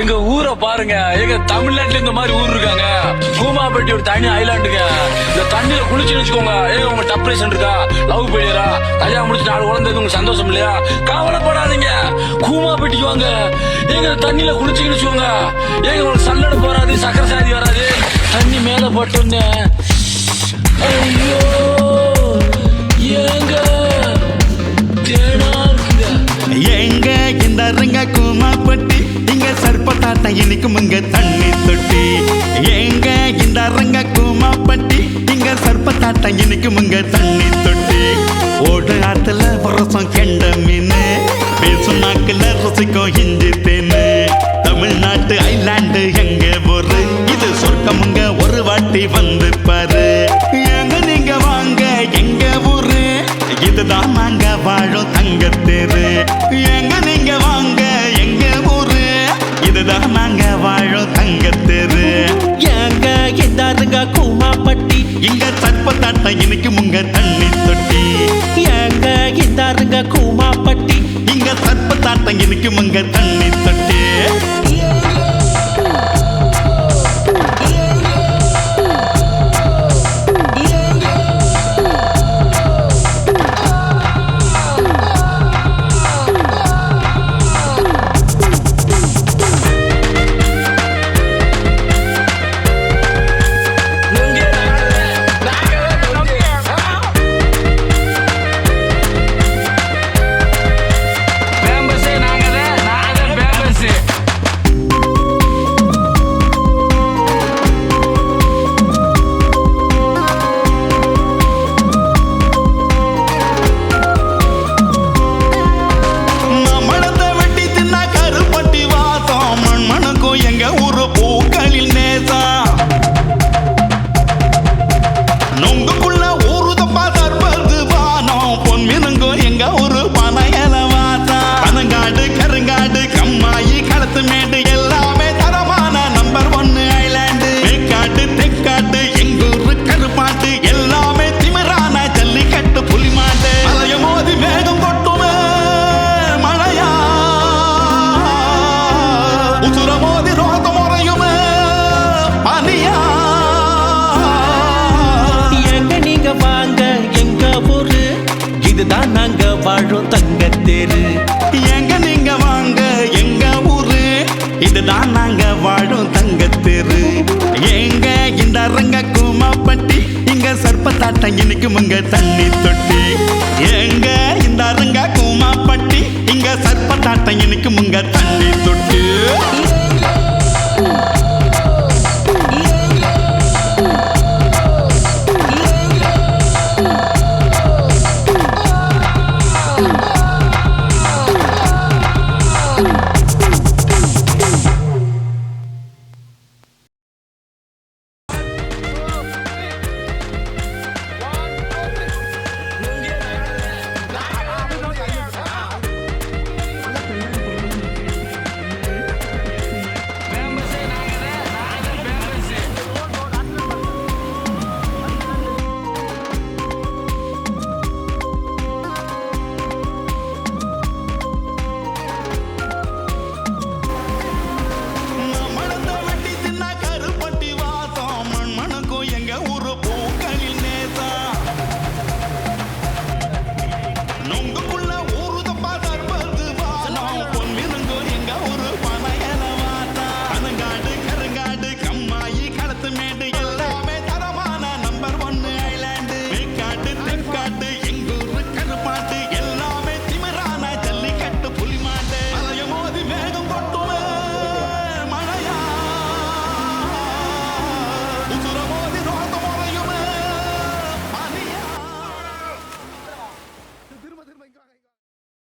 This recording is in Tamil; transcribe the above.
எங்க ஊரை பாருங்க. எங்க தமிழ்நாட்டுல இந்த மாதிரி ஊர் இருக்காங்க. கூமாப்பட்டி ஒரு தனி ஐலாண்டுங்க இந்த தண்ணியில குளிச்சு வச்சுக்கோங்க. ஏங்க உங்க டப்ரேஷன் இருக்கா? லவ் பெரியரா கல்யாணம் முடிச்சு நாலு குழந்தை உங்களுக்கு சந்தோஷம் இல்லையா? கவலைப்படாதீங்க. கூமாப்பட்டிக்கு வாங்க. ஏங்க தண்ணியில குளிச்சு வச்சுக்கோங்க. ஏங்க உங்களுக்கு சல்லடை போறாது சக்கரை சாதி வராது. தண்ணி மேல போட்டுங்க ஐயோ ஏங்க தேனா இருக்குங்க எங்க இந்த ரங்க கூமாப்பட்டி இங்க சர்ப்பத்தாட்டம் இங்க தண்ணி தொட்டி. எங்க இந்த ரங்க கூமாப்பட்டி இங்க சர்ப்பத்தாட்டம் இனிக்கும் இங்க தண்ணி தொட்டி. ஓடு ஆத்துல பரசம் கெண்ட மீன். பேசும் நாக்குல ரசிக்கும் இஞ்சி தேனு. தமிழ்நாட்டு ஐலாண்டு எங்க ஒரு இது சொர்க்கமுங்க ஒரு வாட்டி வந்து பாரு. எங்க நீங்க வாங்க எங்க ஊரு? இதுதான் நாங்க வாழும் தங்கத்தேரு. எங்க நீங்க வாங்க இதுதான் நாங்க வாழும் தங்கத்தேரு. எங்க இந்தாருங்க கூமாப்பட்டி இங்க சர்ப்பத்தாட்டம் இன்னைக்கு முங்க தண்ணி தொட்டி. எங்க இந்தாருங்க கூமாப்பட்டி இங்க சர்ப்பத்தாட்டம் இன்னைக்கு முங்க தண்ணி தான் நாங்க வாழும் தங்க தேரு. எங்க நீங்க வாங்க எங்க ஊரு? இதுதான் நாங்க வாழும் தங்க தெரு. எங்க இந்த அரங்க கூமாப்பட்டி இங்க சர்ப்பத்தாட்டம் இன்னைக்கு முங்க தண்ணி தொட்டி. எங்க இந்த அரங்க கூமாப்பட்டி இங்க சர்ப்பத்தாட்டம் இன்னைக்கு முங்க தண்ணி தொட்டு.